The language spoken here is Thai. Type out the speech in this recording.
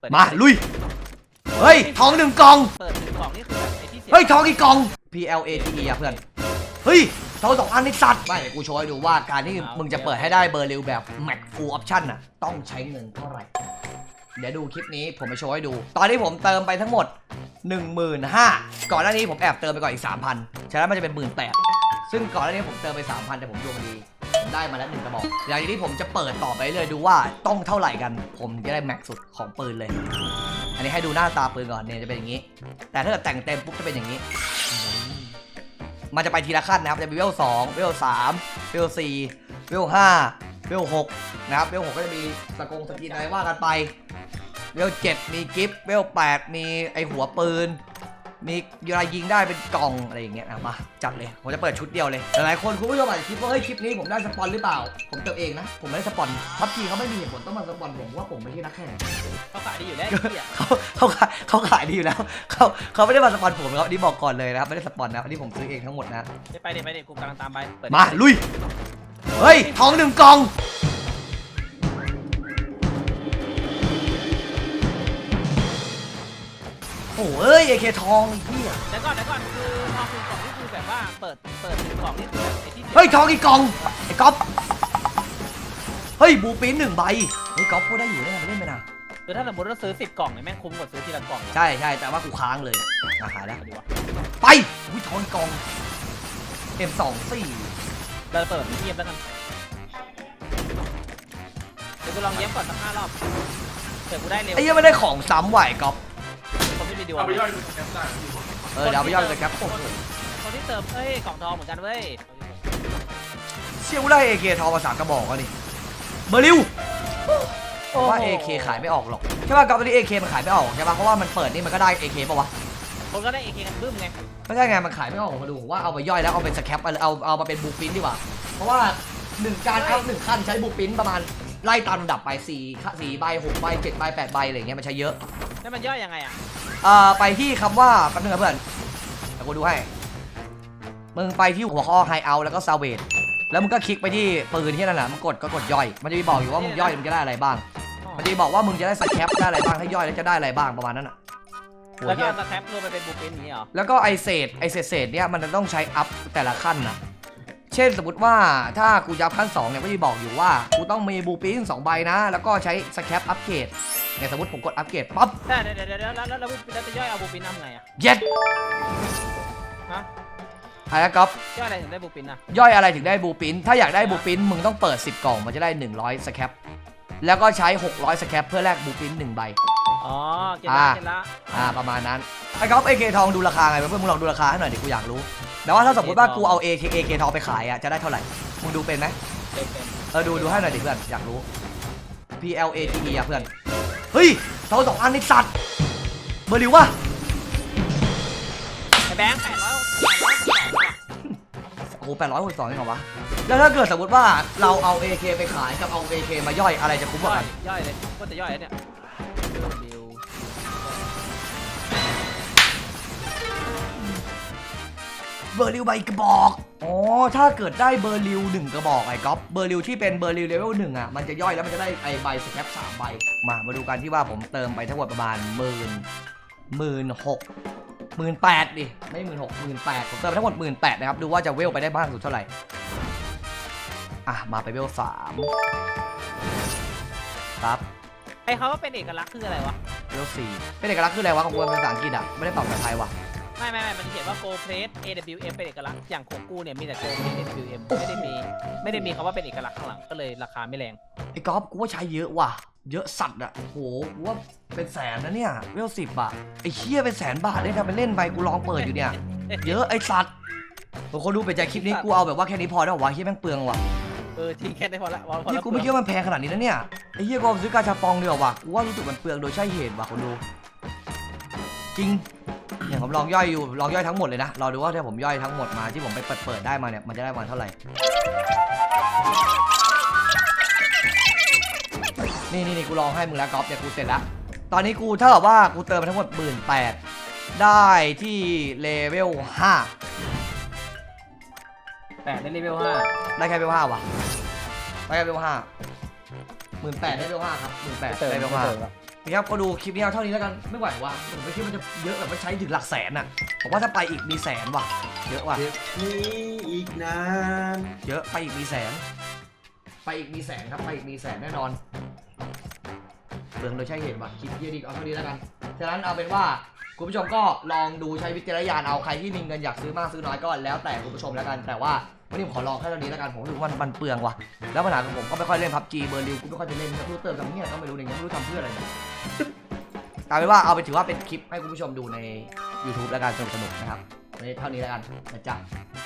เปิดมาลุย เฮ้ยทองหนึ่งกล่อง เปิดหนึ่งกล่องนี่คือแบบไอ้ที่เสียเฮ้ยทองอีกกล่อง P L A T E อะเพื่อน เฮ้ยทองสองอันนี่สัตว์ไม่เดี๋ยวกูโชว์ให้ดูว่าการที่มึงจะเปิดให้ได้เบอร์ริวแบบ Max Full Option น่ะต้องใช้เงินเท่าไหร่ เดี๋ยวดูคลิปนี้ผมไปโชว์ให้ดู ตอนนี้ผมเติมไปทั้งหมด 15,000ก่อนหน้านี้ผมแอบเติมไปก่อนอีก 3,000ฉะนั้นมันจะเป็น 18,000ซึ่งก่อนหน้านี้ผมเติมไป 3,000แต่ผมดวงดีผม ได้มาแล้วหนึ่งกระบอกอย่างนี้ผมจะเปิดต่อไปเลยดูว่าต้องเท่าไหร่กัน ผมจะได้แม็กซ์สุดของปืนเลย อันนี้ให้ดูหน้าตาปืนก่อนเนี่ยจะเป็นอย่างนี้ แต่ถ้าเกิดแต่งเต็มปุ๊บจะเป็นอย่างนี้ มันจะไปทีละขั้นนะครับ จะมีเวลสองเวลสามเวลสี่เวลห้าเวลหกนะครับเวลหกก็จะมีสกงสกินอะไรว่ากันไปเวลเจ็ดมีกิฟต์เวลแปดมีไอหัวปืน มีเวลายิงได้เป็นกล่องอะไรอย่างเงี้ยนะมาจัดเลย ผมจะเปิดชุดเดียวเลย หลายๆคนคุณผู้ชมอาจจะคิดว่าเฮ้ยคลิปนี้ผมได้สปอนหรือเปล่า ผมเติมเองนะ ผมไม่ได้สปอนพับจีเขาไม่มีเหตุผลต้องมาสปอนผมเพราะว่าผมไม่ใช่นักแข่งเขาขายดีอยู่แล้วไอ้เหี้ยเขาเขาขายเขาขายดีอยู่แล้วเขาเขาไม่ได้มาสปอนผมครับอันนี่บอกก่อนเลยนะครับไม่ได้สปอนนะอันนี้ผมซื้อเองทั้งหมดนะเดี๋ยวไปเดี๋ยวไปเดี๋ยวกูกำลังตามไปเปิดมาลุยเฮ้ยทองหนึ่งกล่อง โอ้เอ้ยเอเคทองไอ้เหี้ยเดี๋ยวก่อนเดี๋ยวก่อนคือทองหนึ่งกล่องนี่คือแบบว่าเปิดเปิดหนึ่งกล่องนี่คือแบบไอ้ที่สีเฮ้ยทองอีกกล่องไอ้ก๊อฟเฮ้ยบูปินหนึ่งใบเฮ้ยก๊อฟก็ได้อยู่ได้ไงเล่นไปนะคือถ้าสมมติเราซื้อสิบกล่องเนี่ยแม่งคุ้มกว่าซื้อทีละกล่องใช่ใช่แต่ว่ากูค้างเลยมาหายแล้วดีวะไปอุ้ยทองอีกกล่องเอ็มสองสี่เราเปิดเทียบแล้วกันเดี๋ยวกูลองเย็บก่อนสักห้ารอบเผื่อกูได้เร็วไอ้เหี้ยังไม่ได้ของซ้ำไหวก๊อฟ คนที่มีดวงเอาไปย่อยดูแคปได้ที่บอกเออเดี๋ยวเอาไปย่อยเลยครับโอ้โหคนที่เติมเอ้ยกล่องทองเหมือนกันเว้ยเชี่ยวได้เอเคทองมาสามกระบอกอะนี่เบอร์ริวว่า AK ขายไม่ออกหรอกใช่ป่ะกับวันนี้ AK มันขายไม่ออกใช่ป่ะเพราะว่ามันเปิดนี่มันก็ได้ AK ป่ะวะคนก็ได้เอเคกันบึ้มไงไม่ใช่ไงมันขายไม่ออกมาดูว่าเอาไปย่อยแล้วเอาเป็นสแคปเอาเอาเอามาเป็นบูปินดีกว่า เพราะว่าหนึ่งการเอาหนึ่งขั้นใช้บูปินประมาณไล่ตามลำดับไปสี่สี่ใบหกใบเจ็ดใบแปดใบอะไรอย่างเงี้ยมันใช้เยอะ แล้วมันย่อยยังไงอะเอ่อไปที่คำว่าแป๊บนึงนะเพื่อนเดี๋ยวกูดูให้ มึงไปที่หัวข้อไฮเอาแล้วก็ซาเวดแล้วมึงก็คลิกไปที่ปืนที่นั่นแหละมึงกดก็กดย่อย มันจะมีบอกอยู่ว่ามึงย่อยมึงจะได้อะไรบ้าง มันจะมีบอกว่ามึงจะได้สแคปได้อะไรบ้างถ้าย่อยแล้วจะได้อะไรบ้างประมาณนั้นอะโหแล้วก็เหี้ย เอาสแครปรวมไปเป็นบูปินอย่างนี้เหรอแล้วก็ไอเศษไอเศษเศษเนี่ยมันจะต้องใช้อัพแต่ละขั้นนะเช่นสมมติว่าถ้ากูจะอัพขั้น2เนี่ยก็จะบอกอยู่ว่า กูต้องมีบูปินสองใบนะ แล้วก็ใช้สแคปอัพเกรด เนี่ยสมมติผมกดอัพเกรดปั๊บแต่เดี๋ยวเดี๋ยวเดี๋ยวแล้วแล้วแล้วแล้วจะย่อยเอาบูปินทำไงอะเย็ดฮะอะไรนะก๊อฟย่อยอะไรถึงได้บูปินอะย่อยอะไรถึงได้บูปินถ้าอยากได้บูปินมึงต้องเปิด 10 กล่องมันจะได้ 100สแคปแล้วก็ใช้ 600สแคปเพื่อแลกบูปินหนึ่งใบ อ๋อเก็ตละอ่า เก็ตละอ่าประมาณนั้นไอ้ก๊อฟเอเคทองดูราคาไงเพื่อนมึงลองดูราคาให้หน่อยดิกูอยากรู้แต่ว่าถ้าสมมติว่ากูเอาเอเคเอเคทองไปขายอะจะได้เท่าไหร่มึงดูเป็นไหมเป็นเป็นเออดูดูให้หน่อยดิเพื่อนอยากรู้ P L A T E อะเพื่อน เฮ้ยเท่าสองอันนี่สัตว์เบอร์ริววะไอ้แบงค์แปดร้อยแปดร้อยสองว่ะโอ้โหแปดร้อยหกสองนี่เหรอวะ แล้วถ้าเกิดสมมติว่าเราเอา A K ไปขายกับเอา A K มาย่อยอะไรจะคุ้มกย่ว่าอยกัน ย่อยเลยก็จะย่อยแล้วเนี่ย เบอร์ริวใบกระบอกอ๋อถ้าเกิดได้เบอร์ริวหนึ่งกระบอกไอ้ก๊อฟเบอร์ริวที่เป็นเบอร์ริวเลเวลหนึ่งอะมันจะย่อยแล้วมันจะได้ไอ้ใบสแคปสามใบมามาดูกันที่ว่าผมเติมไปทั้งหมดประมาณหมื่นหมื่นหกหมื่นแปดดิไม่หมื่นหกหมื่นแปดผมเติมไปทั้งหมดหมื่นแปดนะครับดูว่าจะเวลไปได้มากสุดเท่าไหร่อะมาไปเวลสามครับไอ้เขาว่าเป็นเอกลักษณ์คืออะไรวะเวลสี่เป็นเอกลักษณ์คืออะไรวะของกูเป็นภาษาอังกฤษอะไม่ได้ปรับภาษาไทยว่ะ ไม่ไม่ไม่มันเขียนว่า Go Plate AWM เป็นเอกลักษณ์อย่างของกูเนี่ยมีแต่ Go Plate AWM ไม่ได้มีไม่ได้มีคำว่าเป็นเอกลักษณ์ข้างหลังก็เลยราคาไม่แรง ไอ้ก๊อฟกูว่าใช้เยอะว่ะ เยอะสัตว์อะโหกูว่าเป็นแสนนะเนี่ยเวลสิบอะไอ้เคี้ยเป็นแสนบาทเลยทำไปเล่นไปกูลองเปิดอยู่เนี่ย เยอะไอ้สัตว์บางคนดูไปใจคลิปนี้กูเอาแบบว่าแค่นี้พอได้หรอวะเฮี้ยแม่งเปลืองว่ะเออทิ้งแค่ได้พอละพอพอนี่ละกูไม่คิดว่ามันแพงขนาดนี้นะเนี่ยไอ้เฮี้ยกูเอาซื้อกาชาปองเดียวว่ะกูว่ารู้สึกมันเปลืองโดยใช่เหตุว่ะคนดู จริง เนี่ยผมลองย่อยอยู่ลองย่อยทั้งหมดเลยนะรอดูว่าถ้าผมย่อยทั้งหมดมาที่ผมไปเปิดเปิดได้มาเนี่ยมันจะได้ประมาณเท่าไหร่นี่นี่นี่กูลองให้มึงแล้วก๊อฟเนี่ยกูเสร็จแล้วตอนนี้กูเท่ากับว่ากูเติมไปทั้งหมดหมื่นแปดได้ที่เลเวลห้าแปดได้เลเวลห้าได้แค่เลเวลห้าว่ะได้แค่เลเวลห้าหมื่นแปดได้เลเวลห้าครับหมื่นแปดเติมได้เลเวลไม่ห้าเติมละ นี่ครับก็ดูคลิปนี้เอาเท่านี้แล้วกันไม่ไหวว่ะผมไม่คิดว่าจะเยอะแบบว่าใช้ถึงหลักแสนอะผมว่าถ้าไปอีกมีแสนว่ะ เยอะว่ะเทปนี้อีกนานเยอะไปอีกมีแสน ไปอีกมีแสนครับไปอีกมีแสนแน่นอนเรื่องโดยใช่เหตุว่ะคลิปเยอะดีเอาเท่านี้แล้วกันฉะนั้นเอาเป็นว่าคุณผู้ชมก็ลองดูใช้วิจารณญาณเอาใครที่มีเงินอยากซื้อมากซื้อน้อยก็แล้วแต่คุณผู้ชมแล้วกันแต่ว่า วันนี้ผมขอลองแค่เท่านี้แล้วกันผมรู้สึกว่ามันเปลืองว่ะแล้วปัญหาของผมก็ไม่ค่อยเล่นพับจีเบอร์ลิวกูไม่ค่อยจะเล่นกูเติมกับเนี่ยก็ไม่รู้เนี่ยยังไม่รู้ทำเพื่ออะไรเนี่ยเอาเป็นว่าเอาไปถือว่าเป็นคลิปให้คุณผู้ชมดูใน YouTube แล้วกันสนุกๆนะครับวันนี้เท่านี้แล้วกันนะจ๊ะ